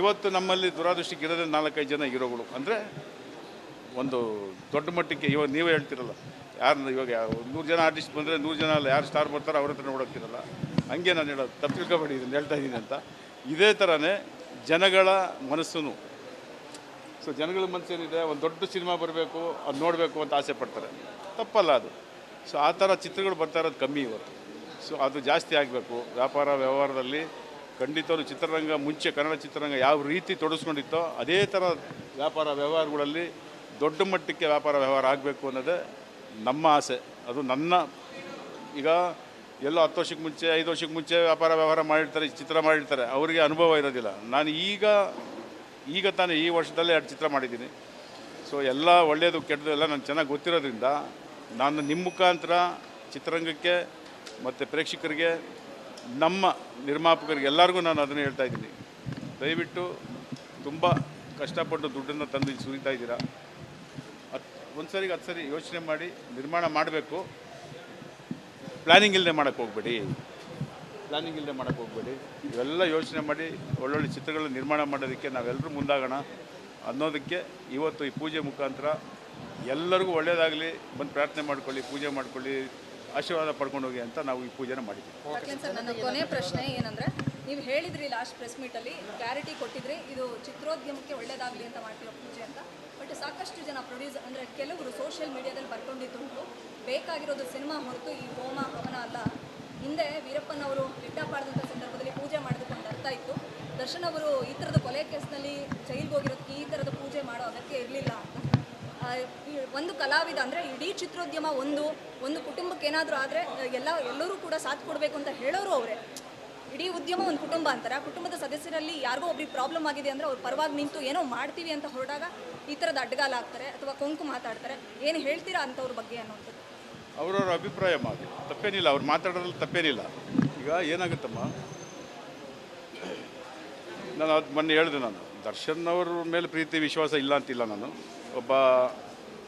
ಇವತ್ತು ನಮ್ಮಲ್ಲಿ ದುರಾದೃಷ್ಟಕ್ಕೆ ಇರೋದೇ ನಾಲ್ಕೈದು ಜನ ಹೀರೋಗಳು. ಅಂದರೆ ಒಂದು ದೊಡ್ಡ ಮಟ್ಟಕ್ಕೆ ಇವಾಗ ನೀವೇ ಹೇಳ್ತಿರಲ್ಲ ಯಾರು ಇವಾಗ ನೂರು ಜನ ಆರ್ಟಿಸ್ಟ್ ಬಂದರೆ ನೂರು ಜನ ಅಲ್ಲಿ ಯಾರು ಸ್ಟಾರ್ ಬರ್ತಾರೋ ಅವ್ರ ಹತ್ರ ನೋಡೋಕ್ತಿರಲ್ಲ ಹಂಗೆ ನಾನು ಹೇಳೋದು ತಪ್ಪು ತಿಳ್ಕೊಬೇಡಿ ಇದನ್ನು ಹೇಳ್ತಾ ಇದ್ದೀನಿ ಅಂತ. ಇದೇ ಥರನೇ ಜನಗಳ ಮನಸ್ಸು ಸೊ ಜನಗಳ ಮನಸ್ಸೇನಿದೆ, ಒಂದು ದೊಡ್ಡ ಸಿನಿಮಾ ಬರಬೇಕು, ಅದು ನೋಡಬೇಕು ಅಂತ ಆಸೆ ಪಡ್ತಾರೆ. ತಪ್ಪಲ್ಲ ಅದು. ಸೊ ಆ ಥರ ಚಿತ್ರಗಳು ಬರ್ತಾ ಇರೋದು ಕಮ್ಮಿ ಇವತ್ತು. ಸೊ ಅದು ಜಾಸ್ತಿ ಆಗಬೇಕು. ವ್ಯಾಪಾರ, ವ್ಯವಹಾರದಲ್ಲಿ ಖಂಡಿತವರು ಚಿತ್ರರಂಗ ಮುಂಚೆ ಕನ್ನಡ ಚಿತ್ರರಂಗ ಯಾವ ರೀತಿ ತೊಡಸ್ಕೊಂಡಿತ್ತೋ ಅದೇ ಥರ ವ್ಯಾಪಾರ ವ್ಯವಹಾರಗಳಲ್ಲಿ ದೊಡ್ಡ ಮಟ್ಟಕ್ಕೆ ವ್ಯಾಪಾರ ವ್ಯವಹಾರ ಆಗಬೇಕು ಅನ್ನೋದೇ ನಮ್ಮ ಆಸೆ. ಅದು ನನ್ನ ಈಗ ಎಲ್ಲೋ ಹತ್ತು ವರ್ಷಕ್ಕೆ ಮುಂಚೆ, ಐದು ವರ್ಷಕ್ಕೆ ಮುಂಚೆ ವ್ಯಾಪಾರ ವ್ಯವಹಾರ ಮಾಡಿರ್ತಾರೆ, ಚಿತ್ರ ಮಾಡಿರ್ತಾರೆ. ಅವರಿಗೆ ಅನುಭವ ಇರೋದಿಲ್ಲ. ನಾನು ಈಗ ಈಗ ತಾನೇ ಈ ವರ್ಷದಲ್ಲೇ ಎರಡು ಚಿತ್ರ ಮಾಡಿದ್ದೀನಿ. ಸೊ ಎಲ್ಲ ಒಳ್ಳೆಯದು ಕೆಟ್ಟದು ಎಲ್ಲ ನಾನು ಚೆನ್ನಾಗಿ ಗೊತ್ತಿರೋದ್ರಿಂದ ನಾನು ನಿಮ್ಮ ಮುಖಾಂತರ ಚಿತ್ರರಂಗಕ್ಕೆ ಮತ್ತು ಪ್ರೇಕ್ಷಕರಿಗೆ ನಮ್ಮ ನಿರ್ಮಾಪಕರಿಗೆ ಎಲ್ಲರಿಗೂ ನಾನು ಅದನ್ನು ಹೇಳ್ತಾ ಇದ್ದೀನಿ. ದಯವಿಟ್ಟು ತುಂಬ ಕಷ್ಟಪಟ್ಟು ದುಡ್ಡನ್ನು ತಂದು ಇಲ್ಲಿ ಸುರಿತಾ ಇದ್ದೀರಾ? ಹತ್ತು ಒಂದು ಸರಿಗೆ ಹತ್ತು ಸರಿ ಯೋಚನೆ ಮಾಡಿ ನಿರ್ಮಾಣ ಮಾಡಬೇಕು. ಪ್ಲ್ಯಾನಿಂಗ್ ಇಲ್ಲದೆ ಮಾಡೋಕ್ಕೆ ಹೋಗಬೇಡಿ. ಪ್ಲ್ಯಾನಿಂಗ್ ಇಲ್ಲದೆ ಮಾಡೋಕ್ಕೆ ಹೋಗಬೇಡಿ. ಇವೆಲ್ಲ ಯೋಚನೆ ಮಾಡಿ ಒಳ್ಳೊಳ್ಳೆ ಚಿತ್ರಗಳನ್ನ ನಿರ್ಮಾಣ ಮಾಡೋದಕ್ಕೆ ನಾವೆಲ್ಲರೂ ಮುಂದಾಗೋಣ. ಅನ್ನೋದಕ್ಕೆ ಇವತ್ತು ಈ ಪೂಜೆ ಮುಖಾಂತರ ಎಲ್ಲರಿಗೂ ಒಳ್ಳೆಯದಾಗಲಿ ಬಂದು ಪ್ರಾರ್ಥನೆ ಮಾಡ್ಕೊಳ್ಳಿ, ಪೂಜೆ ಮಾಡ್ಕೊಳ್ಳಿ. ಆಶೀರ್ವಾದ ಪಡ್ಕೊಂಡು ಹೋಗಿ ಅಂತ ನಾವು ಈ ಪೂಜೆನ ಮಾಡಿದ್ದೀವಿ. ಯಾಕೆಂದ್ರೆ ಸರ್ ನನ್ನ ಕೊನೆ ಪ್ರಶ್ನೆ ಏನಂದ್ರೆ ನೀವು ಹೇಳಿದ್ರಿ ಲಾಸ್ಟ್ ಪ್ರೆಸ್ ಮೀಟಲ್ಲಿ ಕ್ಲಾರಿಟಿ ಕೊಟ್ಟಿದ್ರಿ ಇದು ಚಿತ್ರೋದ್ಯಮಕ್ಕೆ ಒಳ್ಳೇದಾಗಲಿ ಅಂತ ಮಾಡ್ತಿರೋ ಪೂಜೆ ಅಂತ. ಬಟ್ ಸಾಕಷ್ಟು ಜನ ಪ್ರೊಡ್ಯೂಸರ್ ಅಂದರೆ ಕೆಲವರು ಸೋಷಿಯಲ್ ಮೀಡಿಯಾದಲ್ಲಿ ಬರ್ಕೊಂಡಿದ್ದುಂಟು ಬೇಕಾಗಿರೋದು ಸಿನಿಮಾ ಹೊರತು ಈ ಹೋಮ ಹವನ ಅಲ್ಲ. ಹಿಂದೆ ವೀರಪ್ಪನವರು ಲಿಡ್ಡಾಪಾಡದಂಥ ಸಂದರ್ಭದಲ್ಲಿ ಪೂಜೆ ಮಾಡಿದುಕೊಂಡು ಅರ್ಥ ಇತ್ತು. ದರ್ಶನ್ ಅವರು ಈ ಥರದ ಕೊಲೆ ಕೇಸ್ನಲ್ಲಿ ಜೈಲ್ಗೆ ಹೋಗಿರೋದಕ್ಕೆ ಈ ಥರದ ಪೂಜೆ ಮಾಡೋ ಅಗತ್ಯ ಇರಲಿಲ್ಲ ಅಂತ. ಒಂದು ಕಲಾವಿದ ಅಂದರೆ ಇಡೀ ಚಿತ್ರೋದ್ಯಮ ಒಂದು ಒಂದು ಕುಟುಂಬಕ್ಕೆ ಏನಾದರೂ ಆದರೆ ಎಲ್ಲ, ಎಲ್ಲರೂ ಕೂಡ ಸಾಥ್ ಕೊಡಬೇಕು ಅಂತ ಹೇಳೋರು ಅವರೇ. ಇಡೀ ಉದ್ಯಮ ಒಂದು ಕುಟುಂಬ ಅಂತಾರೆ. ಆ ಕುಟುಂಬದ ಸದಸ್ಯರಲ್ಲಿ ಯಾರಿಗೋ ಒಬ್ರಿಗೆ ಪ್ರಾಬ್ಲಮ್ ಆಗಿದೆ ಅಂದರೆ ಅವ್ರು ಪರವಾಗಿ ನಿಂತು ಏನೋ ಮಾಡ್ತೀವಿ ಅಂತ ಹೊರಡಾಗ ಈ ಥರದ ಅಡ್ಡಗಾಲ ಆಗ್ತಾರೆ ಅಥವಾ ಕೊಂಕು ಮಾತಾಡ್ತಾರೆ. ಏನು ಹೇಳ್ತೀರಾ ಅಂಥವ್ರ ಬಗ್ಗೆ ಅನ್ನೋಂಥದ್ದು ಅವರವ್ರ ಅಭಿಪ್ರಾಯ ಮಾಡಿ ತಪ್ಪೇನಿಲ್ಲ, ಅವ್ರು ಮಾತಾಡೋದ್ರಲ್ಲಿ ತಪ್ಪೇನಿಲ್ಲ. ಈಗ ಏನಾಗುತ್ತಮ್ಮ? ನಾನು ಅದು ಮೊನ್ನೆ ಹೇಳಿದೆ ನಾನು, ದರ್ಶನ್ ಅವ್ರ ಮೇಲೆ ಪ್ರೀತಿ, ವಿಶ್ವಾಸ ಇಲ್ಲ ಅಂತಿಲ್ಲ ನಾನು. ಒಬ್ಬ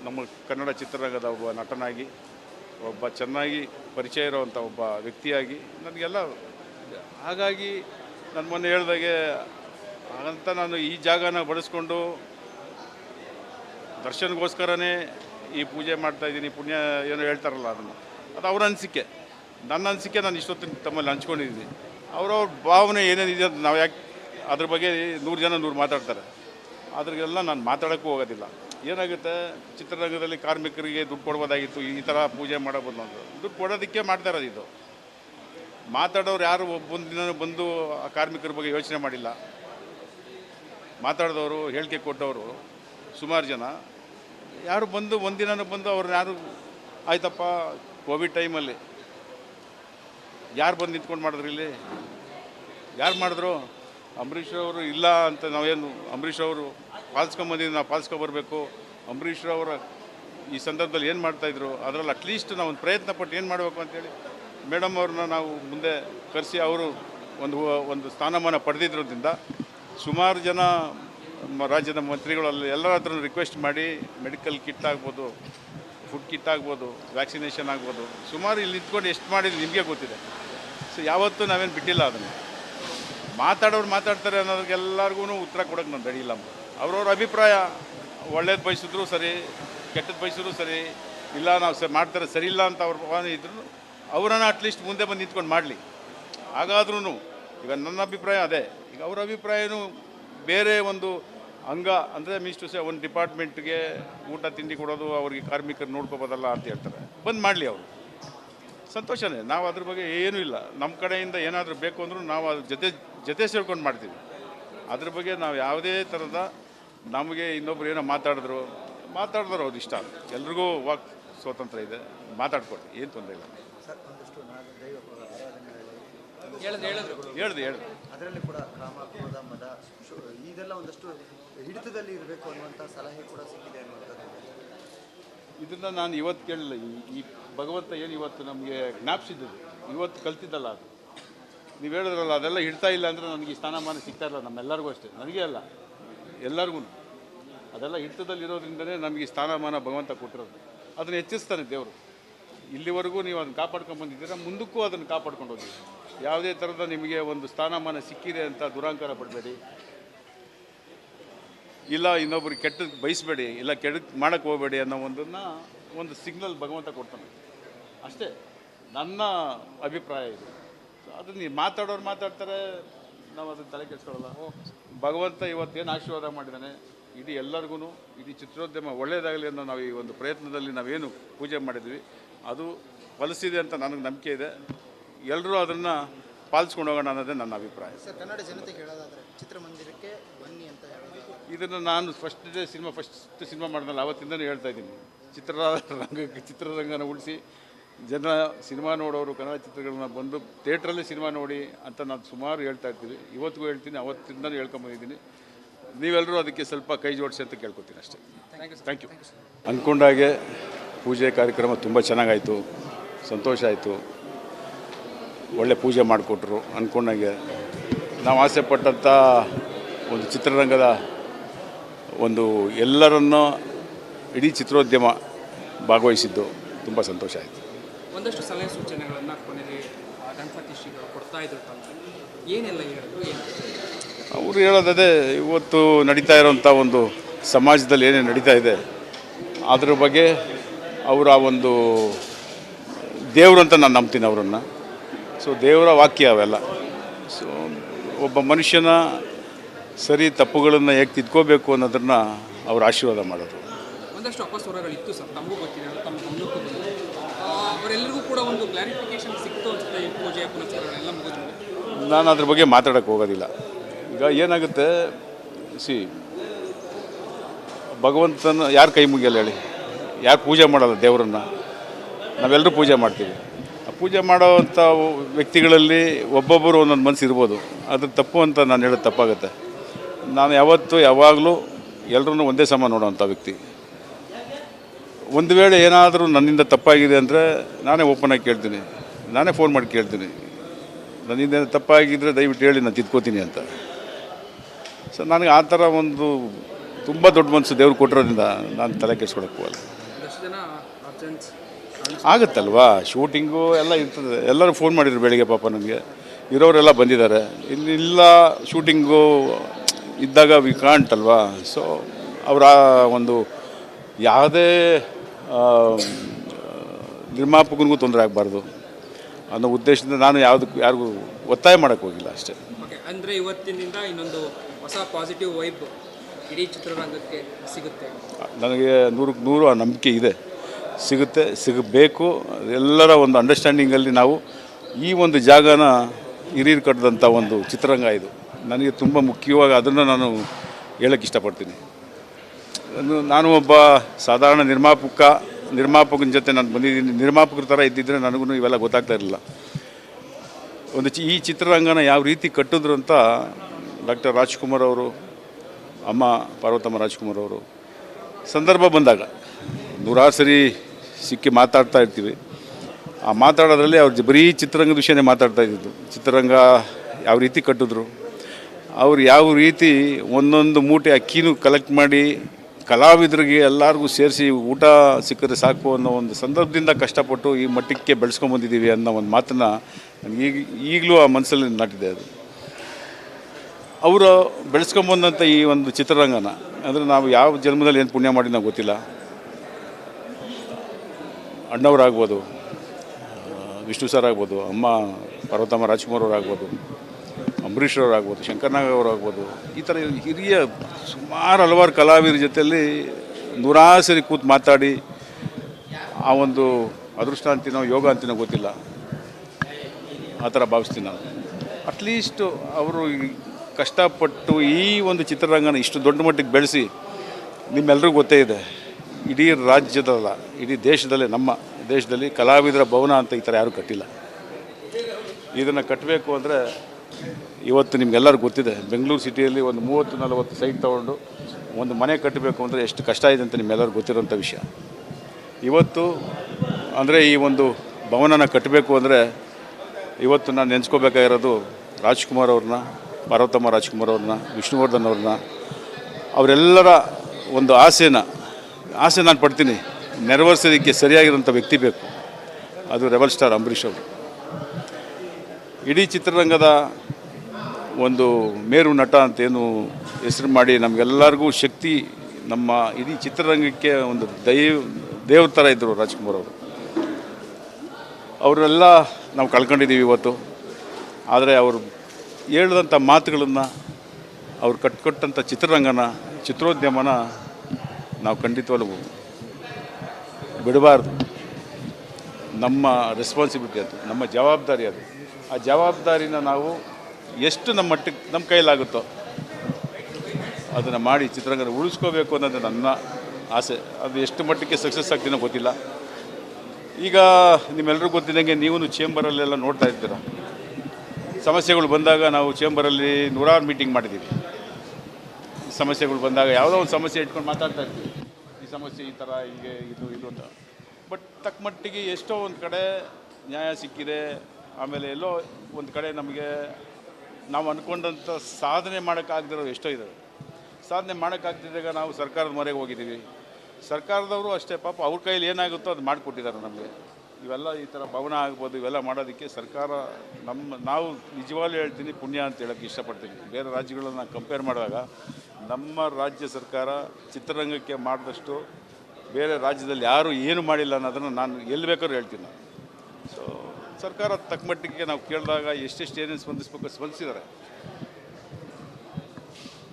ನಮ್ಮ ಕನ್ನಡ ಚಿತ್ರರಂಗದ ಒಬ್ಬ ನಟನಾಗಿ, ಒಬ್ಬ ಚೆನ್ನಾಗಿ ಪರಿಚಯ ಇರುವಂಥ ಒಬ್ಬ ವ್ಯಕ್ತಿಯಾಗಿ ನನಗೆಲ್ಲ ಹಾಗಾಗಿ ನನ್ನ ಮೊನ್ನೆ ಹೇಳ್ದಾಗೆ ಹಾಗಂತ ನಾನು ಈ ಜಾಗನ ಬಳಸ್ಕೊಂಡು ದರ್ಶನಗೋಸ್ಕರನೇ ಈ ಪೂಜೆ ಮಾಡ್ತಾ ಇದ್ದೀನಿ. ಪುಣ್ಯ ಏನೋ ಹೇಳ್ತಾರಲ್ಲ ಅದನ್ನು. ಅದು ಅವ್ರ ಅನಿಸಿಕೆ. ನನ್ನ ಅನಿಸಿಕೆ ನಾನು ಇಷ್ಟೊತ್ತಿನ ತಮ್ಮಲ್ಲಿ ಹಂಚ್ಕೊಂಡಿದ್ದೀನಿ. ಅವ್ರವ್ರ ಭಾವನೆ ಏನೇನಿದೆ ಅಂತ ನಾವು ಯಾಕೆ ಅದ್ರ ಬಗ್ಗೆ ನೂರು ಜನ ನೂರು ಮಾತಾಡ್ತಾರೆ. ಅದ್ರಿಗೆಲ್ಲ ನಾನು ಮಾತಾಡೋಕ್ಕೂ ಹೋಗೋದಿಲ್ಲ. ಏನಾಗುತ್ತೆ? ಚಿತ್ರರಂಗದಲ್ಲಿ ಕಾರ್ಮಿಕರಿಗೆ ದುಡ್ಡು ಕೊಡ್ಬೋದಾಗಿತ್ತು, ಈ ಥರ ಪೂಜೆ ಮಾಡಬಹುದು ಅಂತ. ದುಡ್ಡು ಕೊಡೋದಕ್ಕೆ ಮಾಡ್ತಾ ಇರೋದು ಇದು. ಮಾತಾಡೋರು ಯಾರು ಒಬ್ಬೊಂದು ದಿನ ಬಂದು ಆ ಕಾರ್ಮಿಕರ ಬಗ್ಗೆ ಯೋಚನೆ ಮಾಡಿಲ್ಲ. ಮಾತಾಡಿದವರು, ಹೇಳಿಕೆ ಕೊಟ್ಟವರು ಸುಮಾರು ಜನ. ಯಾರು ಬಂದು ಒಂದಿನ ಬಂದು ಅವ್ರನ್ನ ಯಾರು, ಆಯ್ತಪ್ಪ, ಕೋವಿಡ್ ಟೈಮಲ್ಲಿ. ಯಾರು ಬಂದು ನಿಂತ್ಕೊಂಡು ಮಾಡಿದ್ರು ಇಲ್ಲಿ? ಯಾರು ಮಾಡಿದ್ರು? ಅಂಬರೀಷ್ ಅವರು ಇಲ್ಲ ಅಂತ ನಾವೇನು, ಅಂಬರೀಷ್ ಅವರು ಪಾಲಿಸ್ಕೊಂಬಂದಿದ್ದು ನಾವು ಪಾಲಿಸ್ಕೊಬರ್ಬೇಕು ಅಂಬರೀಷ್ ಅವರ ಈ ಸಂದರ್ಭದಲ್ಲಿ ಏನು ಮಾಡ್ತಾಯಿದ್ರು ಅದರಲ್ಲಿ ಅಟ್ಲೀಸ್ಟ್ ನಾವು ಒಂದು ಪ್ರಯತ್ನ ಪಟ್ಟು ಏನು ಮಾಡಬೇಕು ಅಂತೇಳಿ ಮೇಡಮ್ ಅವ್ರನ್ನ ನಾವು ಮುಂದೆ ಕರೆಸಿ ಅವರು ಒಂದು ಒಂದು ಸ್ಥಾನಮಾನ ಪಡೆದಿದ್ರೋದ್ರಿಂದ ಸುಮಾರು ಜನ ರಾಜ್ಯದ ಮಂತ್ರಿಗಳಲ್ಲಿ ಎಲ್ಲರ ಹತ್ರ ರಿಕ್ವೆಸ್ಟ್ ಮಾಡಿ ಮೆಡಿಕಲ್ ಕಿಟ್ ಆಗ್ಬೋದು ಫುಡ್ ಕಿಟ್ ಆಗ್ಬೋದು ವ್ಯಾಕ್ಸಿನೇಷನ್ ಆಗ್ಬೋದು. ಸುಮಾರು ಇಲ್ಲಿ ನಿಂತ್ಕೊಂಡು ಎಷ್ಟು ಮಾಡಿದ್ರು ನಿಮಗೆ ಗೊತ್ತಿದೆ. ಸೊ ಯಾವತ್ತೂ ನಾವೇನು ಬಿಟ್ಟಿಲ್ಲ ಅದನ್ನು. ಮಾತಾಡೋರು ಮಾತಾಡ್ತಾರೆ ಅನ್ನೋದಕ್ಕೆಲ್ಲರಿಗೂ ಉತ್ತರ ಕೊಡೋಕೆ ನಾನು ಇಲ್ಲ. ಅವ್ರವ್ರ ಅಭಿಪ್ರಾಯ ಒಳ್ಳೇದು ಬಯಸಿದ್ರು ಸರಿ ಕೆಟ್ಟದ್ದು ಬಯಸಿದ್ರು ಸರಿ, ಇಲ್ಲ ನಾವು ಸರ್ ಮಾಡ್ತಾರೆ ಸರಿ ಇಲ್ಲ ಅಂತ ಅವ್ರ ಭಾವನೆ ಇದ್ರು ಅವರನ್ನು ಅಟ್ಲೀಸ್ಟ್ ಮುಂದೆ ಬಂದು ನಿಂತ್ಕೊಂಡು ಮಾಡಲಿ. ಹಾಗಾದ್ರೂ ಈಗ ನನ್ನ ಅಭಿಪ್ರಾಯ ಅದೇ. ಈಗ ಅವ್ರ ಅಭಿಪ್ರಾಯನೂ ಬೇರೆ ಒಂದು ಅಂಗ, ಅಂದರೆ ಟು ಸೇ ಒಂದು ಡಿಪಾರ್ಟ್ಮೆಂಟ್ಗೆ ಊಟ ತಿಂಡಿ ಕೊಡೋದು, ಅವ್ರಿಗೆ ಕಾರ್ಮಿಕರು ನೋಡ್ಕೋಬೋದಲ್ಲ ಅಂತ ಹೇಳ್ತಾರೆ. ಬಂದು ಮಾಡಲಿ ಅವರು. ಸಂತೋಷನೇ. ನಾವು ಅದ್ರ ಬಗ್ಗೆ ಏನೂ ಇಲ್ಲ. ನಮ್ಮ ಕಡೆಯಿಂದ ಏನಾದರೂ ಬೇಕು ಅಂದರೂ ನಾವು ಅದ್ರ ಜೊತೆ ಜೊತೆ ಸೇರ್ಕೊಂಡು ಮಾಡ್ತೀವಿ. ಅದ್ರ ಬಗ್ಗೆ ನಾವು ಯಾವುದೇ ಥರದ ನಮಗೆ ಇನ್ನೊಬ್ರು ಏನೋ ಮಾತಾಡಿದ್ರು ಮಾತಾಡಿದ್ರು ಅವ್ರು ಇಷ್ಟ. ಎಲ್ರಿಗೂ ವಾಕ್ ಸ್ವಾತಂತ್ರ್ಯ ಇದೆ. ಮಾತಾಡ್ಕೊಡಿ ಏನು ತೊಂದರೆ ಇಲ್ಲ. ಸರ್ ಒಂದಷ್ಟು ನಾಗ ದೈವ ಆರಾಧನೆಗಳಲ್ಲಿ ಹೇಳಿದ್ರು ಹೇಳಿದ್ರು ಹೇಳ್ದು ಹೇಳ್ದು. ಅದರಲ್ಲಿ ಕೂಡ ಕಾಮ ಕ್ರೋಧ ಮದ ಇದೆಲ್ಲ ಒಂದಷ್ಟು ಹಿಡಿತದಲ್ಲಿ ಇರಬೇಕು ಅನ್ನುವಂಥ ಸಲಹೆ ಕೂಡ ಸಿಕ್ಕಿದೆ ಅನ್ನುವಂಥದ್ದು. ಇದನ್ನು ನಾನು ಇವತ್ತು ಕೇಳಲಿಲ್ಲ. ಈ ಈ ಭಗವಂತ ಏನು ಇವತ್ತು ನಮಗೆ ಜ್ಞಾಪಿಸಿದ್ದು? ಇವತ್ತು ಕಲ್ತಿದ್ದಲ್ಲ ಅದು. ನೀವು ಹೇಳಿದ್ರಲ್ಲ, ಅದೆಲ್ಲ ಹಿಡ್ತಾ ಇಲ್ಲ ಅಂದರೆ ನನಗೆ ಈ ಸ್ಥಾನಮಾನ ಸಿಗ್ತಾ ಇಲ್ಲ, ನಮ್ಮೆಲ್ಲರಿಗೂ ಅಷ್ಟೇ. ನನಗೆ ಅಲ್ಲ, ಎಲ್ಲರಿಗೂ. ಅದೆಲ್ಲ ಹಿಡ್ತದಲ್ಲಿರೋದ್ರಿಂದಲೇ ನಮಗೆ ಸ್ಥಾನಮಾನ ಭಗವಂತ ಕೊಟ್ಟಿರೋದು. ಅದನ್ನು ಹೆಚ್ಚಿಸ್ತಾನೆ ದೇವರು. ಇಲ್ಲಿವರೆಗೂ ನೀವು ಅದನ್ನು ಕಾಪಾಡ್ಕೊಂಡು ಬಂದಿದ್ದೀರಾ, ಮುಂದಕ್ಕೂ ಅದನ್ನು ಕಾಪಾಡ್ಕೊಂಡು ಹೋಗಿ ಯಾವುದೇ ಥರದ ನಿಮಗೆ ಒಂದು ಸ್ಥಾನಮಾನ ಸಿಕ್ಕಿದೆ ಅಂತ ದುರಾಂಕಾರ ಪಡಬೇಡಿ. ಇಲ್ಲ ಇನ್ನೊಬ್ರಿಗೆ ಕೆಟ್ಟದ್ದು ಬಯಸಬೇಡಿ, ಇಲ್ಲ ಕೆಡಕ್ಕೆ ಮಾಡೋಕ್ಕೆ ಹೋಗಬೇಡಿ ಅನ್ನೋ ಒಂದನ್ನು, ಒಂದು ಸಿಗ್ನಲ್ ಭಗವಂತ ಕೊಡ್ತಾನೆ. ಅಷ್ಟೇ. ನನ್ನ ಅಭಿಪ್ರಾಯ ಇದು. ಸೊ ನೀ ನೀವು ಮಾತಾಡೋರು ಮಾತಾಡ್ತಾರೆ ನಾವು ಅದನ್ನು ತಲೆ ಕೆಡಿಸ್ಕೊಳ್ಳಲ್ಲ ಭಗವಂತ ಇವತ್ತೇನು ಆಶೀರ್ವಾದ ಮಾಡಿದ್ದಾನೆ ಇಡೀ ಎಲ್ಲರಿಗೂ ಇಡೀ ಚಿತ್ರೋದ್ಯಮ ಒಳ್ಳೆಯದಾಗಲಿ ಅನ್ನೋ ನಾವು ಈ ಒಂದು ಪ್ರಯತ್ನದಲ್ಲಿ ನಾವೇನು ಪೂಜೆ ಮಾಡಿದ್ವಿ. ಅದು ಫಲಿಸಿದೆ ಅಂತ ನನಗೆ ನಂಬಿಕೆ ಇದೆ. ಎಲ್ಲರೂ ಅದನ್ನು ಪಾಲಿಸ್ಕೊಂಡು ಹೋಗೋಣ ಅನ್ನೋದೇ ನನ್ನ ಅಭಿಪ್ರಾಯ. ಸರ್ ಕನ್ನಡ ಜನತೆಗೆ ಹೇಳೋದಾದ್ರೆ ಚಿತ್ರಮಂದಿರಕ್ಕೆ ಬನ್ನಿ ಅಂತ ಹೇಳೋದು ಇದನ್ನು ನಾನು first day cinema first cinema ಮಾಡಿದ್ನಲ್ಲ ಅವತ್ತಿಂದನೂ ಹೇಳ್ತಾ ಇದ್ದೀನಿ. ಚಿತ್ರರಂಗಕ್ಕೆ ಚಿತ್ರರಂಗನ ಉಳಿಸಿ ಜನ ಸಿನಿಮಾ ನೋಡೋರು ಕನ್ನಡ ಚಿತ್ರಗಳನ್ನ ಬಂದು ಥಿಯೇಟ್ರಲ್ಲಿ ಸಿನಿಮಾ ನೋಡಿ ಅಂತ ನಾನು ಸುಮಾರು ಹೇಳ್ತಾ ಇರ್ತೀವಿ ಇವತ್ತಿಗೂ ಹೇಳ್ತೀನಿ ಅವತ್ತಿಂದ ಹೇಳ್ಕೊಂಬಂದಿದ್ದೀನಿ ನೀವೆಲ್ಲರೂ ಅದಕ್ಕೆ ಸ್ವಲ್ಪ ಕೈ ಜೋಡಿಸಿ ಅಂತ ಕೇಳ್ಕೊತೀನಿ ಅಷ್ಟೇ. ಥ್ಯಾಂಕ್ ಯು ಅಂದ್ಕೊಂಡಾಗೆ ಪೂಜೆ ಕಾರ್ಯಕ್ರಮ ತುಂಬ ಚೆನ್ನಾಗಾಯಿತು ಸಂತೋಷ ಆಯಿತು. ಒಳ್ಳೆ ಪೂಜೆ ಮಾಡಿಕೊಟ್ರು ಅಂದ್ಕೊಂಡಾಗೆ ನಾವು ಆಸೆ ಪಟ್ಟಂಥ ಒಂದು ಚಿತ್ರರಂಗದ ಒಂದು ಎಲ್ಲರನ್ನು ಇಡೀ ಚಿತ್ರೋದ್ಯಮ ಭಾಗವಹಿಸಿದ್ದು ತುಂಬ ಸಂತೋಷ ಆಯಿತು. ಒಂದಷ್ಟು ಸಲಹೆ ಸೂಚನೆಗಳನ್ನು ಕೊನೆಗೆ ಗಣಪತಿ ಶ್ರೀಗಳು ಕೊಡ್ತಾ ಇದ್ರು ತಮ್ಮ ಏನೆಲ್ಲ ಹೇಳಿದ್ರು ಅವರು ಹೇಳೋದದೇ ಇವತ್ತು ನಡೀತಾ ಇರೋಂಥ ಒಂದು ಸಮಾಜದಲ್ಲಿ ಏನೇನು ನಡೀತಾ ಇದೆ, ಅದ್ರ ಬಗ್ಗೆ ಅವರ ಒಂದು ದೇವರು ಅಂತ ನಾನು ನಂಬ್ತೀನಿ ಅವರನ್ನು. ಸೊ ದೇವರ ವಾಕ್ಯ ಅವೆಲ್ಲ. ಸೊ ಒಬ್ಬ ಮನುಷ್ಯನ ಸರಿ ತಪ್ಪುಗಳನ್ನು ಹೇಗೆ ತಿದ್ಕೋಬೇಕು ಅನ್ನೋದನ್ನು ಅವರು ಆಶೀರ್ವಾದ ಮಾಡೋದು. ಒಂದಷ್ಟು ಅಪಸ್ವರಗಳಿತ್ತು ಸರ್, ತಮಗೂ ಗೊತ್ತಿದೆ ತಮ್ಮ ಗಮನಕ್ಕೂ ಬಂದಿದೆ ಅವರೆಲ್ಲರಿಗೂ ಕೂಡ ಒಂದು ಕ್ಲಾರಿಫಿಕೇಶನ್ ಸಿಕ್ತು ಅನ್ಸುತ್ತೆ ಈ ಪೂಜೆ ಪುನಸ್ಕಾರಗಳೆಲ್ಲ ಮುಗಿದ್ಮೇಲೆ. ನಾನು ಅದ್ರ ಬಗ್ಗೆ ಮಾತಾಡೋಕ್ಕೆ ಹೋಗೋದಿಲ್ಲ. ಈಗ ಏನಾಗುತ್ತೆ ಸಿ ಭಗವಂತನ ಯಾರು ಕೈ ಮುಗಿಯಲ್ಲ ಹೇಳಿ? ಯಾರು ಪೂಜೆ ಮಾಡಲ್ಲ ದೇವರನ್ನು? ನಾವೆಲ್ಲರೂ ಪೂಜೆ ಮಾಡ್ತೀವಿ. ಪೂಜೆ ಮಾಡೋವಂಥ ವ್ಯಕ್ತಿಗಳಲ್ಲಿ ಒಬ್ಬೊಬ್ಬರು ಒಂದೊಂದು ಮನಸ್ಸು ಇರ್ಬೋದು. ಅದು ತಪ್ಪು ಅಂತ ನಾನು ಹೇಳೋದು ತಪ್ಪಾಗುತ್ತೆ. ನಾನು ಯಾವತ್ತೂ ಯಾವಾಗಲೂ ಎಲ್ಲರನ್ನೂ ಒಂದೇ ಸಮ ನೋಡೋವಂಥ ವ್ಯಕ್ತಿ. ಒಂದು ವೇಳೆ ಏನಾದರೂ ನನ್ನಿಂದ ತಪ್ಪಾಗಿದೆ ಅಂದರೆ ನಾನೇ ಓಪನ್ ಆಗಿ ಕೇಳ್ತೀನಿ. ನಾನೇ ಫೋನ್ ಮಾಡಿ ಕೇಳ್ತೀನಿ. ನನ್ನಿಂದ ಏನಾದ್ರು ತಪ್ಪಾಗಿದ್ದರೆ ದಯವಿಟ್ಟು ಹೇಳಿ ನಾನು ತಿದ್ಕೋತೀನಿ ಅಂತ. ಸೊ ನನಗೆ ಆ ಥರ ಒಂದು ತುಂಬ ದೊಡ್ಡ ಮನಸ್ಸು ದೇವ್ರು ಕೊಟ್ಟಿರೋದ್ರಿಂದ ನಾನು ತಲೆ ಕೆಡ್ಸ್ಕೊಳಕ್ಕೆ ಹೋಗಲ್ಲ. ಆಗುತ್ತಲ್ವಾ? ಶೂಟಿಂಗು ಎಲ್ಲ ಇರ್ತದೆ. ಎಲ್ಲರೂ ಫೋನ್ ಮಾಡಿದ್ರು ಬೆಳಿಗ್ಗೆ ಪಾಪ ನನಗೆ. ಇರೋರೆಲ್ಲ ಬಂದಿದ್ದಾರೆ. ಇಲ್ಲ ಶೂಟಿಂಗು ಇದ್ದಾಗ ವಿ ಕಾಣ್ತಲ್ವಾ? ಸೊ ಅವರ ಒಂದು ಯಾವುದೇ ನಿರ್ಮಾಪಕನಿಗೂ ತೊಂದರೆ ಆಗಬಾರ್ದು. ಅನ್ನೋ ಉದ್ದೇಶದಿಂದ ನಾನು ಯಾವುದಕ್ಕೂ ಯಾರಿಗೂ ಒತ್ತಾಯ ಮಾಡೋಕ್ಕೆ ಹೋಗಿಲ್ಲ ಅಷ್ಟೇ. ಅಂದರೆ ಇವತ್ತಿನಿಂದ ಇನ್ನೊಂದು ಹೊಸ ಪಾಸಿಟಿವ್ ವೈಬ್ ಇಡೀ ಚಿತ್ರರಂಗಕ್ಕೆ ಸಿಗುತ್ತೆ. ನನಗೆ ನೂರಕ್ಕೆ ನೂರು ಆ ನಂಬಿಕೆ ಇದೆ. ಸಿಗುತ್ತೆ ಸಿಗಬೇಕು. ಎಲ್ಲರ ಒಂದು ಅಂಡರ್ಸ್ಟ್ಯಾಂಡಿಂಗಲ್ಲಿ ನಾವು ಈ ಒಂದು ಜಾಗನ ಹಿರಿಯರು ಕಟ್ಟಿದಂಥ ಒಂದು ಚಿತ್ರರಂಗ ಇದು. ನನಗೆ ತುಂಬ ಮುಖ್ಯವಾಗಿ ಅದನ್ನು ನಾನು ಹೇಳೋಕ್ಕೆ ಇಷ್ಟಪಡ್ತೀನಿ. ನಾನು- ಒಬ್ಬ ಸಾಧಾರಣ ನಿರ್ಮಾಪಕ, ನಿರ್ಮಾಪಕನ ಜೊತೆ ನಾನು ಬಂದಿದ್ದೀನಿ. ನಿರ್ಮಾಪಕರ ಥರ ಇದ್ದಿದ್ದರೆ ನನಗೂ ಇವೆಲ್ಲ ಗೊತ್ತಾಗ್ತಾ ಇರಲಿಲ್ಲ. ಒಂದು ಚಿ, ಈ ಚಿತ್ರರಂಗನ ಯಾವ ರೀತಿ ಕಟ್ಟಿದ್ರು ಅಂತ ಡಾಕ್ಟರ್ ರಾಜ್ಕುಮಾರ್ ಅವರು, ಅಮ್ಮ ಪಾರ್ವತಮ್ಮ ರಾಜ್ಕುಮಾರ್ ಅವರು, ಸಂದರ್ಭ ಬಂದಾಗ ನೂರಾರು ಸಿಕ್ಕಿ ಮಾತಾಡ್ತಾ ಇರ್ತೀವಿ. ಆ ಮಾತಾಡೋದ್ರಲ್ಲಿ ಅವ್ರ ಬರೀ ಚಿತ್ರರಂಗದ ವಿಷಯನೇ ಮಾತಾಡ್ತಾ ಇದ್ದಿದ್ದು. ಚಿತ್ರರಂಗ ಯಾವ ರೀತಿ ಕಟ್ಟಿದ್ರು, ಅವ್ರು ಯಾವ ರೀತಿ ಒಂದೊಂದು ಮೂಟೆ ಅಕ್ಕಿನೂ ಕಲೆಕ್ಟ್ ಮಾಡಿ ಕಲಾವಿದರಿಗೆ ಎಲ್ಲರಿಗೂ ಸೇರಿಸಿ ಊಟ ಸಿಕ್ಕರೆ ಸಾಕು ಅನ್ನೋ ಒಂದು ಸಂದರ್ಭದಿಂದ ಕಷ್ಟಪಟ್ಟು ಈ ಮಟ್ಟಕ್ಕೆ ಬೆಳೆಸ್ಕೊಂಬಂದಿದ್ದೀವಿ ಅನ್ನೋ ಒಂದು ಮಾತನ್ನು ಈಗ ಈಗಲೂ ಆ ಮನಸ್ಸಲ್ಲಿ ನಾಟಿದೆ ಅದು. ಅವರು ಬೆಳೆಸ್ಕೊಂಬಂದಂಥ ಈ ಒಂದು ಚಿತ್ರರಂಗನ, ಅಂದರೆ ನಾವು ಯಾವ ಜನ್ಮದಲ್ಲಿ ಏನು ಪುಣ್ಯ ಮಾಡಿ ನಾವು ಗೊತ್ತಿಲ್ಲ. ಅಣ್ಣವರಾಗ್ಬೋದು ವಿಷ್ಣು ಸರ್ ಆಗ್ಬೋದು, ಅಮ್ಮ ಪರ್ವತಮ್ಮ ರಾಜ್ಕುಮಾರ್ ಅವರಾಗ್ಬೋದು. ಅಂಬರೀಷ್ ಅವರಾಗ್ಬೋದು ಶಂಕರ್ನಾಗ್ ಅವರಾಗ್ಬೋದು ಈ ಥರ ಹಿರಿಯ ಸುಮಾರು ಹಲವಾರು ಕಲಾವಿದರ ಜೊತೆಯಲ್ಲಿ ನೂರಾಸರಿ ಕೂತು ಮಾತಾಡಿ ಆ ಒಂದು ಅದೃಷ್ಟ ಅಂತಿನೋ, ಯೋಗ ಅಂತಿನೋ ಗೊತ್ತಿಲ್ಲ. ಆ ಥರ ಭಾವಿಸ್ತೀನಿ ನಾನು. ಅಟ್ಲೀಸ್ಟ್ ಅವರು ಕಷ್ಟಪಟ್ಟು ಈ ಒಂದು ಚಿತ್ರರಂಗನ ಇಷ್ಟು ದೊಡ್ಡ ಮಟ್ಟಿಗೆ ಬೆಳೆಸಿ ನಿಮ್ಮೆಲ್ರಿಗೂ ಗೊತ್ತೇ ಇದೆ. ಇಡೀ ರಾಜ್ಯದಲ್ಲ, ಇಡೀ ದೇಶದಲ್ಲೇ ನಮ್ಮ ದೇಶದಲ್ಲಿ ಕಲಾವಿದರ ಭವನ ಅಂತ ಈ ಥರ ಯಾರೂ ಕಟ್ಟಿಲ್ಲ. ಇದನ್ನು ಕಟ್ಟಬೇಕು ಅಂದರೆ ಇವತ್ತು ನಿಮ್ಗೆಲ್ಲರಿಗೂ ಗೊತ್ತಿದೆ, ಬೆಂಗಳೂರು ಸಿಟಿಯಲ್ಲಿ ಒಂದು ಮೂವತ್ತು ನಲವತ್ತು ಸೈಟ್ ತೊಗೊಂಡು ಒಂದು ಮನೆ ಕಟ್ಟಬೇಕು ಅಂದರೆ ಎಷ್ಟು ಕಷ್ಟ ಇದೆ ಅಂತ ನಿಮ್ಮೆಲ್ಲರಿಗೂ ಗೊತ್ತಿರೋಂಥ ವಿಷಯ. ಇವತ್ತು ಅಂದರೆ ಈ ಒಂದು ಭವನನ ಕಟ್ಟಬೇಕು ಅಂದರೆ ಇವತ್ತು ನಾನು ನೆನೆಸ್ಕೋಬೇಕಾಗಿರೋದು ರಾಜ್ಕುಮಾರ್ ಅವ್ರನ್ನ, ಪಾರ್ವತಮ್ಮ ರಾಜ್ಕುಮಾರ್ ಅವ್ರನ್ನ, ವಿಷ್ಣುವರ್ಧನ್ ಅವ್ರನ್ನ, ಅವರೆಲ್ಲರ ಒಂದು ಆಸೆನ, ಆಸೆ ನಾನು ಪಡ್ತೀನಿ ನೆರವೇರಿಸೋದಕ್ಕೆ ಸರಿಯಾಗಿರೋಂಥ ವ್ಯಕ್ತಿ ಬೇಕು. ಅದು ರೆಬಲ್ ಸ್ಟಾರ್ ಅಂಬರೀಷ್ ಅವರು. ಇಡೀ ಚಿತ್ರರಂಗದ ಒಂದು ಮೇರು ನಟ ಅಂತೇನು ಹೆಸರು ಮಾಡಿ ನಮಗೆಲ್ಲರಿಗೂ ಶಕ್ತಿ ನಮ್ಮ ಇಡೀ ಚಿತ್ರರಂಗಕ್ಕೆ ಒಂದು ದೈವ, ದೇವ್ರ ಥರ ಇದ್ದರು ರಾಜ್ಕುಮಾರ್ ಅವರು. ಅವರೆಲ್ಲ ನಾವು ಕಳ್ಕೊಂಡಿದ್ದೀವಿ ಇವತ್ತು. ಆದರೆ ಅವರು ಹೇಳಿದಂಥ ಮಾತುಗಳನ್ನು, ಅವ್ರು ಕಟ್ಕೊಟ್ಟಂಥ ಚಿತ್ರರಂಗನ, ಚಿತ್ರೋದ್ಯಮನ ನಾವು ಖಂಡಿತವಾಗ್ಲೂ ಬಿಡಬಾರ್ದು. ನಮ್ಮ ರೆಸ್ಪಾನ್ಸಿಬಿಲಿಟಿ ಅದು, ನಮ್ಮ ಜವಾಬ್ದಾರಿ ಅದು. ಆ ಜವಾಬ್ದಾರಿನ ನಾವು ಎಷ್ಟು ನಮ್ಮ ಮಟ್ಟಕ್ಕೆ ನಮ್ಮ ಕೈಲಾಗುತ್ತೋ ಅದನ್ನು ಮಾಡಿ ಚಿತ್ರರಂಗನ ಉಳಿಸ್ಕೋಬೇಕು ಅನ್ನೋದು ನನ್ನ ಆಸೆ. ಅದು ಎಷ್ಟು ಮಟ್ಟಕ್ಕೆ ಸಕ್ಸಸ್ ಆಗ್ತೀನೋ ಗೊತ್ತಿಲ್ಲ. ಈಗ ನಿಮ್ಮೆಲ್ಲರಿಗೂ ಗೊತ್ತಿದ್ದಂಗೆ ನೀವು ಚೇಂಬರಲ್ಲೆಲ್ಲ ನೋಡ್ತಾ ಇರ್ತೀರ? ಸಮಸ್ಯೆಗಳು ಬಂದಾಗ ನಾವು ಚೇಂಬರಲ್ಲಿ ನೂರಾರು ಮೀಟಿಂಗ್ ಮಾಡಿದ್ದೀವಿ. ಸಮಸ್ಯೆಗಳು ಬಂದಾಗ ಯಾವುದೋ ಒಂದು ಸಮಸ್ಯೆ ಇಟ್ಕೊಂಡು ಮಾತಾಡ್ತಾ ಇರ್ತೀವಿ. ಈ ಸಮಸ್ಯೆ ಈ ಥರ ಹೀಗೆ, ಇದು ಇದು ಅಂತ. ಬಟ್ ತಕ್ಕ ಮಟ್ಟಿಗೆ ಎಷ್ಟೋ ಒಂದು ಕಡೆ ನ್ಯಾಯ ಸಿಕ್ಕಿದೆ. ಆಮೇಲೆ ಎಲ್ಲೋ ಒಂದು ಕಡೆ ನಮಗೆ ನಾವು ಅಂದ್ಕೊಂಡಂಥ ಸಾಧನೆ ಮಾಡೋಕ್ಕಾಗದಿರೋ ಎಷ್ಟೋ ಇದ್ದಾವೆ ಸಾಧನೆ ಮಾಡೋಕ್ಕಾಗ್ತಿದ್ದಾಗ ನಾವು ಸರ್ಕಾರದ ಮೊರೆಗೆ ಹೋಗಿದ್ದೀವಿ. ಸರ್ಕಾರದವರು ಅಷ್ಟೇ, ಪಾಪ ಅವ್ರ ಕೈಯಲ್ಲಿ ಏನಾಗುತ್ತೋ ಅದು ಮಾಡಿಕೊಟ್ಟಿದ್ದಾರೆ ನಮಗೆ. ಇವೆಲ್ಲ ಈ ಥರ ಭವನ ಆಗ್ಬೋದು, ಇವೆಲ್ಲ ಮಾಡೋದಕ್ಕೆ ಸರ್ಕಾರ ನಮ್ಮ, ನಾವು ನಿಜವಾಗ್ಲೂ ಹೇಳ್ತೀನಿ ಪುಣ್ಯ ಅಂತ ಹೇಳೋಕ್ಕೆ ಇಷ್ಟಪಡ್ತೀನಿ. ಬೇರೆ ರಾಜ್ಯಗಳನ್ನ ಕಂಪೇರ್ ಮಾಡಿದಾಗ ನಮ್ಮ ರಾಜ್ಯ ಸರ್ಕಾರ ಚಿತ್ರರಂಗಕ್ಕೆ ಮಾಡಿದಷ್ಟು ಬೇರೆ ರಾಜ್ಯದಲ್ಲಿ ಯಾರೂ ಏನು ಮಾಡಿಲ್ಲ ಅನ್ನೋದನ್ನು ನಾನು ಎಲ್ಲಿ ಬೇಕಾದ್ರೂ ಹೇಳ್ತೀನಿ. ಸರ್ಕಾರ ತಕ್ಕಮಟ್ಟಿಗೆ ನಾವು ಕೇಳಿದಾಗ ಎಷ್ಟೆಷ್ಟು ಏನೇನು ಸ್ಪಂದಿಸ್ಬೇಕು ಸ್ಪಂದಿಸಿದ್ದಾರೆ.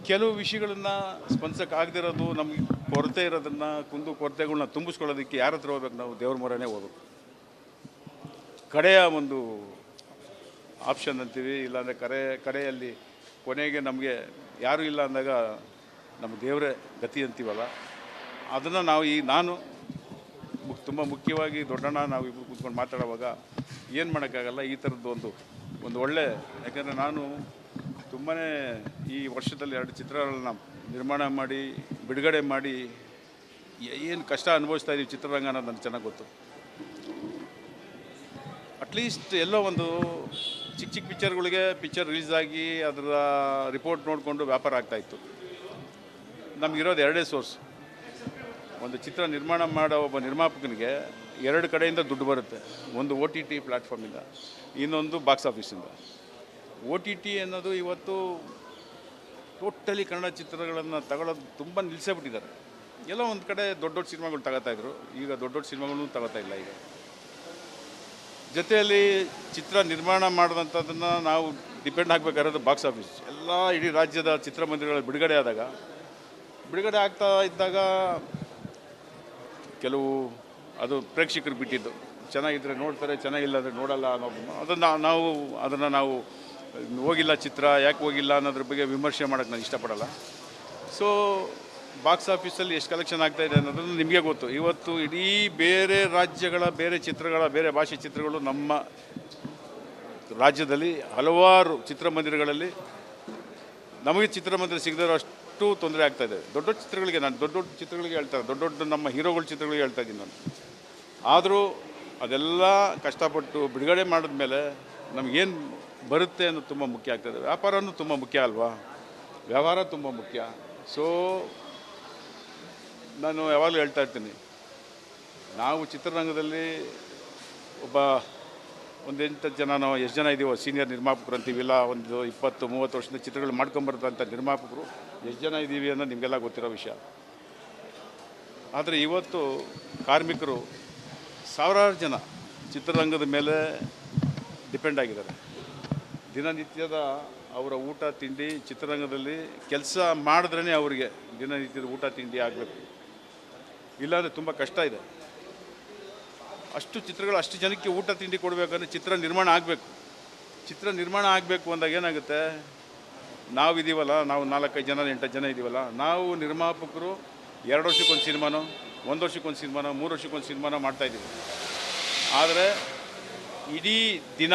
ಕೆಲವು ವಿಷಯಗಳನ್ನು ಸ್ಪಂದಿಸೋಕ್ಕಾಗದಿರೋದು ನಮಗೆ ಕೊರತೆ ಇರೋದನ್ನು, ಕುಂದು ಕೊರತೆಗಳನ್ನ ತುಂಬಿಸ್ಕೊಳ್ಳೋದಕ್ಕೆ ಯಾರ ಹತ್ರ ಹೋಗ್ಬೇಕು ನಾವು? ದೇವ್ರ ಮೊರೆನೇ ಹೋಗ್ಬೇಕು. ಕಡೆಯ ಒಂದು ಆಪ್ಷನ್ ಅಂತೀವಿ, ಇಲ್ಲಾಂದರೆ ಕರೆ, ಕಡೆಯಲ್ಲಿ ಕೊನೆಗೆ ನಮಗೆ ಯಾರೂ ಇಲ್ಲ ಅಂದಾಗ ನಮ್ಮ ದೇವರೇ ಗತಿ ಅಂತೀವಲ್ಲ. ಅದನ್ನು ನಾವು ಈ, ನಾನು ತುಂಬ ಮುಖ್ಯವಾಗಿ ದೊಡ್ಡಣ್ಣ ನಾವು ಇಬ್ಬರು ಕೂತ್ಕೊಂಡು ಮಾತಾಡುವಾಗ ಏನು ಮಾಡೋಕ್ಕಾಗಲ್ಲ? ಈ ಥರದ್ದು ಒಂದು ಒಂದು ಒಳ್ಳೆ, ಯಾಕಂದರೆ ನಾನು ತುಂಬಾ ಈ ವರ್ಷದಲ್ಲಿ ಎರಡು ಚಿತ್ರಗಳನ್ನ ನಿರ್ಮಾಣ ಮಾಡಿ, ಬಿಡುಗಡೆ ಮಾಡಿ, ಏನು ಕಷ್ಟ ಅನುಭವಿಸ್ತಾ ಇದ್ದೀವಿ ಚಿತ್ರರಂಗ ಅನ್ನೋದು ನನಗೆ ಚೆನ್ನಾಗಿ ಗೊತ್ತು. ಅಟ್ಲೀಸ್ಟ್ ಎಲ್ಲೋ ಒಂದು ಚಿಕ್ಕ ಚಿಕ್ಕ ಪಿಕ್ಚರ್ಗಳಿಗೆ ಪಿಕ್ಚರ್ ರಿಲೀಸ್ ಆಗಿ ಅದರ ರಿಪೋರ್ಟ್ ನೋಡಿಕೊಂಡು ವ್ಯಾಪಾರ ಆಗ್ತಾಯಿತ್ತು ನಮಗಿರೋದು ಎರಡೇ ಸೋರ್ಸ್ ಒಂದು ಚಿತ್ರ ನಿರ್ಮಾಣ ಮಾಡೋ ಒಬ್ಬ ನಿರ್ಮಾಪಕನಿಗೆ ಎರಡು ಕಡೆಯಿಂದ ದುಡ್ಡು ಬರುತ್ತೆ. ಒಂದು ಒ ಟಿ ಟಿ ಪ್ಲ್ಯಾಟ್ಫಾರ್ಮಿಂದ ಇನ್ನೊಂದು ಬಾಕ್ಸ್ ಆಫೀಸಿಂದ ಒ ಟಿ ಟಿ ಅನ್ನೋದು ಇವತ್ತು ಟೋಟಲಿ ಕನ್ನಡ ಚಿತ್ರಗಳನ್ನು ತಗೊಳ್ಳೋದು ತುಂಬ ನಿಲ್ಲಿಸೇ ಬಿಟ್ಟಿದ್ದಾರೆ ಎಲ್ಲೋ ಒಂದು ಕಡೆ ದೊಡ್ಡ ದೊಡ್ಡ ಸಿನಿಮಾಗಳು ತಗೋತಾಯಿದ್ರು ಈಗ ದೊಡ್ಡ ದೊಡ್ಡ ಸಿನಿಮಾಗಳನ್ನೂ ತಗೋತಾ ಇಲ್ಲ ಈಗ. ಜೊತೆಯಲ್ಲಿ ಚಿತ್ರ ನಿರ್ಮಾಣ ಮಾಡಿದಂಥದ್ದನ್ನು ನಾವು ಡಿಪೆಂಡ್ ಆಗಬೇಕಾಗಿರೋದು ಬಾಕ್ಸ್ ಆಫೀಸ್ ಎಲ್ಲ ಇಡೀ ರಾಜ್ಯದ ಚಿತ್ರಮಂದಿರಗಳು ಬಿಡುಗಡೆ ಆದಾಗ, ಬಿಡುಗಡೆ ಆಗ್ತಾ ಇದ್ದಾಗ ಕೆಲವು ಅದು ಪ್ರೇಕ್ಷಕರು ಬಿಟ್ಟಿದ್ದು. ಚೆನ್ನಾಗಿದ್ದರೆ ನೋಡ್ತಾರೆ, ಚೆನ್ನಾಗಿಲ್ಲ ಅಂದರೆ ನೋಡಲ್ಲ ಅನ್ನೋ ಅದನ್ನು ನಾವು ಅದನ್ನು ನಾವು ಹೋಗಿಲ್ಲ ಚಿತ್ರ, ಯಾಕೆ ಹೋಗಿಲ್ಲ ಅನ್ನೋದ್ರ ಬಗ್ಗೆ ವಿಮರ್ಶೆ ಮಾಡೋಕ್ಕೆ ನಾನು ಇಷ್ಟಪಡಲ್ಲ. ಸೊ ಬಾಕ್ಸ್ ಆಫೀಸಲ್ಲಿ ಎಷ್ಟು ಕಲೆಕ್ಷನ್ ಆಗ್ತಾ ಇದೆ ಅನ್ನೋದನ್ನು ನಿಮಗೆ ಗೊತ್ತು. ಇವತ್ತು ಇಡೀ ಬೇರೆ ರಾಜ್ಯಗಳ, ಬೇರೆ ಚಿತ್ರಗಳ, ಬೇರೆ ಭಾಷೆ ಚಿತ್ರಗಳು ನಮ್ಮ ರಾಜ್ಯದಲ್ಲಿ ಹಲವಾರು ಚಿತ್ರಮಂದಿರಗಳಲ್ಲಿ ನಮಗೆ ಚಿತ್ರಮಂದಿರ ಸಿಗದಿರೋ ಅಷ್ಟು ತೊಂದರೆ ಇದೆ. ದೊಡ್ಡ ದೊಡ್ಡ ಚಿತ್ರಗಳಿಗೆ ನಾನು ದೊಡ್ಡ ದೊಡ್ಡ ಚಿತ್ರಗಳಿಗೆ ಹೇಳ್ತಾರೆ ದೊಡ್ಡ ದೊಡ್ಡ ನಮ್ಮ ಹೀರೋಗಳ ಚಿತ್ರಗಳಿಗೆ ಹೇಳ್ತಾ ಇದ್ದೀನಿ ನಾನು. ಆದರೂ ಅದೆಲ್ಲ ಕಷ್ಟಪಟ್ಟು ಬಿಡುಗಡೆ ಮಾಡಿದ್ಮೇಲೆ ನಮಗೇನು ಬರುತ್ತೆ ಅನ್ನೋದು ತುಂಬ ಮುಖ್ಯ ಆಗ್ತದೆ ವ್ಯಾಪಾರನೂ ತುಂಬ ಮುಖ್ಯ ಅಲ್ವಾ? ವ್ಯವಹಾರ ತುಂಬ ಮುಖ್ಯ. ಸೊ ನಾನು ಯಾವಾಗಲೂ ಹೇಳ್ತಾ ಇರ್ತೀನಿ. ನಾವು ಚಿತ್ರರಂಗದಲ್ಲಿ ಒಬ್ಬ ಒಂದು ಎಂಟು ಜನನೋ ಎಷ್ಟು ಜನ ಇದ್ದೀವೋ ಸೀನಿಯರ್ ನಿರ್ಮಾಪಕರು ಅಂತೀವಿಲ್ಲ ಒಂದು ಇಪ್ಪತ್ತು, ಮೂವತ್ತು ವರ್ಷದ ಚಿತ್ರಗಳು ಮಾಡ್ಕೊಂಬರ್ತಂಥ ನಿರ್ಮಾಪಕರು ಎಷ್ಟು ಜನ ಇದ್ದೀವಿ ಅನ್ನೋದು ನಿಮಗೆಲ್ಲ ಗೊತ್ತಿರೋ ವಿಷಯ. ಆದರೆ ಇವತ್ತು ಕಾರ್ಮಿಕರು ಸಾವಿರಾರು ಜನ ಚಿತ್ರರಂಗದ ಮೇಲೆ ಡಿಪೆಂಡ್ ಆಗಿದ್ದಾರೆ. ದಿನನಿತ್ಯದ ಅವರ ಊಟ, ತಿಂಡಿ, ಚಿತ್ರರಂಗದಲ್ಲಿ ಕೆಲಸ ಮಾಡಿದ್ರೇ ಅವರಿಗೆ ದಿನನಿತ್ಯದ ಊಟ, ತಿಂಡಿ ಆಗಬೇಕು. ಇಲ್ಲಾಂದರೆ ತುಂಬ ಕಷ್ಟ ಇದೆ. ಅಷ್ಟು ಚಿತ್ರಗಳು, ಅಷ್ಟು ಜನಕ್ಕೆ ಊಟ, ತಿಂಡಿ ಕೊಡಬೇಕಂದ್ರೆ ಚಿತ್ರ ನಿರ್ಮಾಣ ಆಗಬೇಕು. ಚಿತ್ರ ನಿರ್ಮಾಣ ಆಗಬೇಕು ಅಂದಾಗ ಏನಾಗುತ್ತೆ? ನಾವು ಇದ್ದೀವಲ್ಲ ನಾವು ನಾಲ್ಕೈದು ಜನ, ಎಂಟು ಜನ ಇದ್ದೀವಲ್ಲ ನಾವು ನಿರ್ಮಾಪಕರು ಎರಡು ವರ್ಷಕ್ಕೊಂದು ಸಿನಿಮಾನೋ ಒಂದು ವರ್ಷಕ್ಕೊಂದು ಸಿನಿಮಾನ ಮೂರು ವರ್ಷಕ್ಕೊಂದು ಸಿನಿಮಾನ ಮಾಡ್ತಾಯಿದ್ದೀವಿ ಆದರೆ ಇಡೀ ದಿನ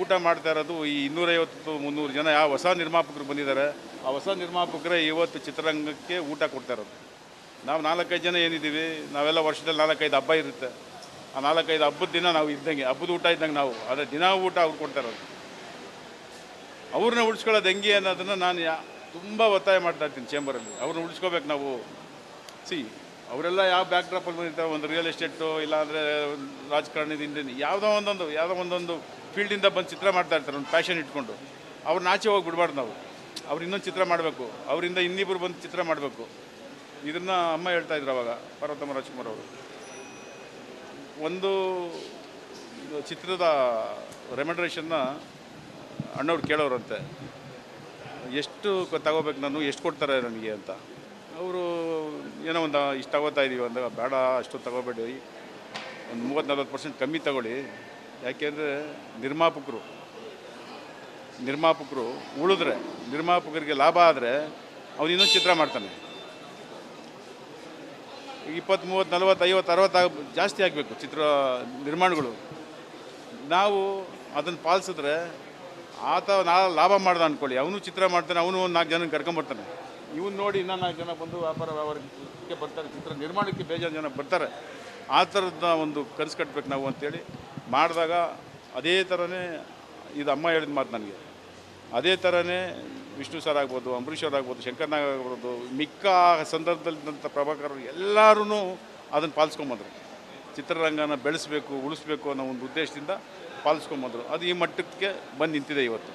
ಊಟ ಮಾಡ್ತಾ ಇರೋದು ಈ ಇನ್ನೂರೈವತ್ತು ಮುನ್ನೂರು ಜನ ಯಾವ ಹೊಸ ನಿರ್ಮಾಪಕರು ಬಂದಿದ್ದಾರೆ. ಆ ಹೊಸ ನಿರ್ಮಾಪಕರೇ ಇವತ್ತು ಚಿತ್ರರಂಗಕ್ಕೆ ಊಟ ಕೊಡ್ತಾ ಇರೋದು. ನಾವು ನಾಲ್ಕೈದು ಜನ ಏನಿದ್ದೀವಿ, ನಾವೆಲ್ಲ ವರ್ಷದಲ್ಲಿ ನಾಲ್ಕೈದು ಹಬ್ಬ ಇರುತ್ತೆ. ಆ ನಾಲ್ಕೈದು ಹಬ್ಬದ ದಿನ ನಾವು ಇದ್ದಂಗೆ, ಹಬ್ಬದ ಊಟ ಇದ್ದಂಗೆ ನಾವು. ಆದರೆ ದಿನ ಊಟ ಅವ್ರು ಕೊಡ್ತಾ ಇರೋದು. ಅವ್ರನ್ನ ಉಳಿಸ್ಕೊಳ್ಳೋದು ಹೆಂಗೆ ಅನ್ನೋದನ್ನು ನಾನು ತುಂಬ ಒತ್ತಾಯ ಮಾಡ್ತಾ ಇರ್ತೀನಿ ಚೇಂಬರಲ್ಲಿ ಅವ್ರನ್ನ ಉಳಿಸ್ಕೋಬೇಕು ನಾವು. ಸಿ ಅವರೆಲ್ಲ ಯಾವ ಬ್ಯಾಕ್ ಡ್ರಾಪಲ್ಲಿ ಬಂದಿರ್ತಾರೆ? ಒಂದು ರಿಯಲ್ ಎಸ್ಟೇಟು ಇಲ್ಲಾಂದರೆ ರಾಜಕಾರಣದಿಂದ ಯಾವುದೋ ಒಂದೊಂದು ಯಾವುದೋ ಒಂದೊಂದು ಫೀಲ್ಡಿಂದ ಬಂದು ಚಿತ್ರ ಮಾಡ್ತಾ ಇರ್ತಾರೆ, ಒಂದು ಪ್ಯಾಷನ್ ಇಟ್ಕೊಂಡು. ಅವ್ರನ್ನ ಆಚೆ ಹೋಗಿ ಬಿಡಬಾರ್ದು ನಾವು. ಅವ್ರು ಇನ್ನೊಂದು ಚಿತ್ರ ಮಾಡಬೇಕು. ಅವರಿಂದ ಇನ್ನಿಬ್ಬರು ಬಂದು ಚಿತ್ರ ಮಾಡಬೇಕು. ಇದನ್ನ ಅಮ್ಮ ಹೇಳ್ತಾ ಇದ್ರು ಅವಾಗ, ಪಾರ್ವತಮ್ಮ ರಾಜ್ಕುಮಾರ್ ಅವರು. ಒಂದು ಚಿತ್ರದ ರೆಮಂಡ್ರೇಷನ್ನ ಅಣ್ಣವ್ರು ಕೇಳೋರಂತೆ. ಎಷ್ಟು ತಗೋಬೇಕು ನಾನು, ಎಷ್ಟು ಕೊಡ್ತಾರೆ ನನಗೆ ಅಂತ. ಅವರು ಏನೋ ಒಂದು ಇಷ್ಟು ತಗೋತಾ ಇದೀವಿ ಅಂದಾಗ ಬೇಡ, ಅಷ್ಟು ತಗೋಬೇಡಿ. ಒಂದು ಮೂವತ್ತು ನಲ್ವತ್ತು ಪರ್ಸೆಂಟ್ ಕಮ್ಮಿ ತಗೊಳ್ಳಿ. ಯಾಕೆಂದರೆ ನಿರ್ಮಾಪಕರು ನಿರ್ಮಾಪಕರು ಉಳಿದ್ರೆ, ನಿರ್ಮಾಪಕರಿಗೆ ಲಾಭ ಆದರೆ ಅವನು ಇನ್ನೊಂದು ಚಿತ್ರ ಮಾಡ್ತಾನೆ. ಇಪ್ಪತ್ತು ಮೂವತ್ತು ನಲ್ವತ್ತು ಐವತ್ತು ಅರವತ್ತು ಆಗ ಜಾಸ್ತಿ ಆಗಬೇಕು ಚಿತ್ರ ನಿರ್ಮಾಣಗಳು. ನಾವು ಅದನ್ನು ಪಾಲಿಸಿದ್ರೆ ಆತ ನಾ ಲಾಭ ಮಾಡ್ದೆ ಅಂದ್ಕೊಳ್ಳಿ ಅವನು ಚಿತ್ರ ಮಾಡ್ತಾನೆ, ಅವನು ಒಂದು ನಾಲ್ಕು ಜನ ಕರ್ಕೊಂಬರ್ತಾನೆ ಇವನು ನೋಡಿ ಇನ್ನೂ ನಾಲ್ಕು ಜನ ಬಂದು ವ್ಯಾಪಾರ ವ್ಯವಹಾರಕ್ಕೆ ಬರ್ತಾರೆ, ಚಿತ್ರ ನಿರ್ಮಾಣಕ್ಕೆ ಬೇಜಾರು ಜನ ಬರ್ತಾರೆ. ಆ ಥರದ ಒಂದು ಕನಸು ಕಟ್ಟಬೇಕು ನಾವು ಅಂತೇಳಿ ಮಾಡಿದಾಗ ಅದೇ ಥರನೇ ಇದು ಅಮ್ಮ ಹೇಳಿದ ಮಾತು ನನಗೆ. ಅದೇ ಥರನೇ ವಿಷ್ಣು ಸರ್ ಆಗ್ಬೋದು, ಅಂಬರೀಷ್ ಅವ್ರು ಆಗ್ಬೋದು ಶಂಕರ್ನಾಗ್ ಆಗ್ಬೋದು, ಮಿಕ್ಕ ಸಂದರ್ಭದಲ್ಲಿದ್ದಂಥ ಪ್ರಭಾಕರ್ ಎಲ್ಲರೂ ಅದನ್ನು ಪಾಲಿಸ್ಕೊಂಬಂದರು ಚಿತ್ರರಂಗನ ಬೆಳೆಸಬೇಕು, ಉಳಿಸ್ಬೇಕು ಅನ್ನೋ ಒಂದು ಉದ್ದೇಶದಿಂದ ಪಾಲಿಸ್ಕೊಂಬಂದರು ಅದು ಈ ಮಟ್ಟಕ್ಕೆ ಬಂದು ನಿಂತಿದೆ ಇವತ್ತು.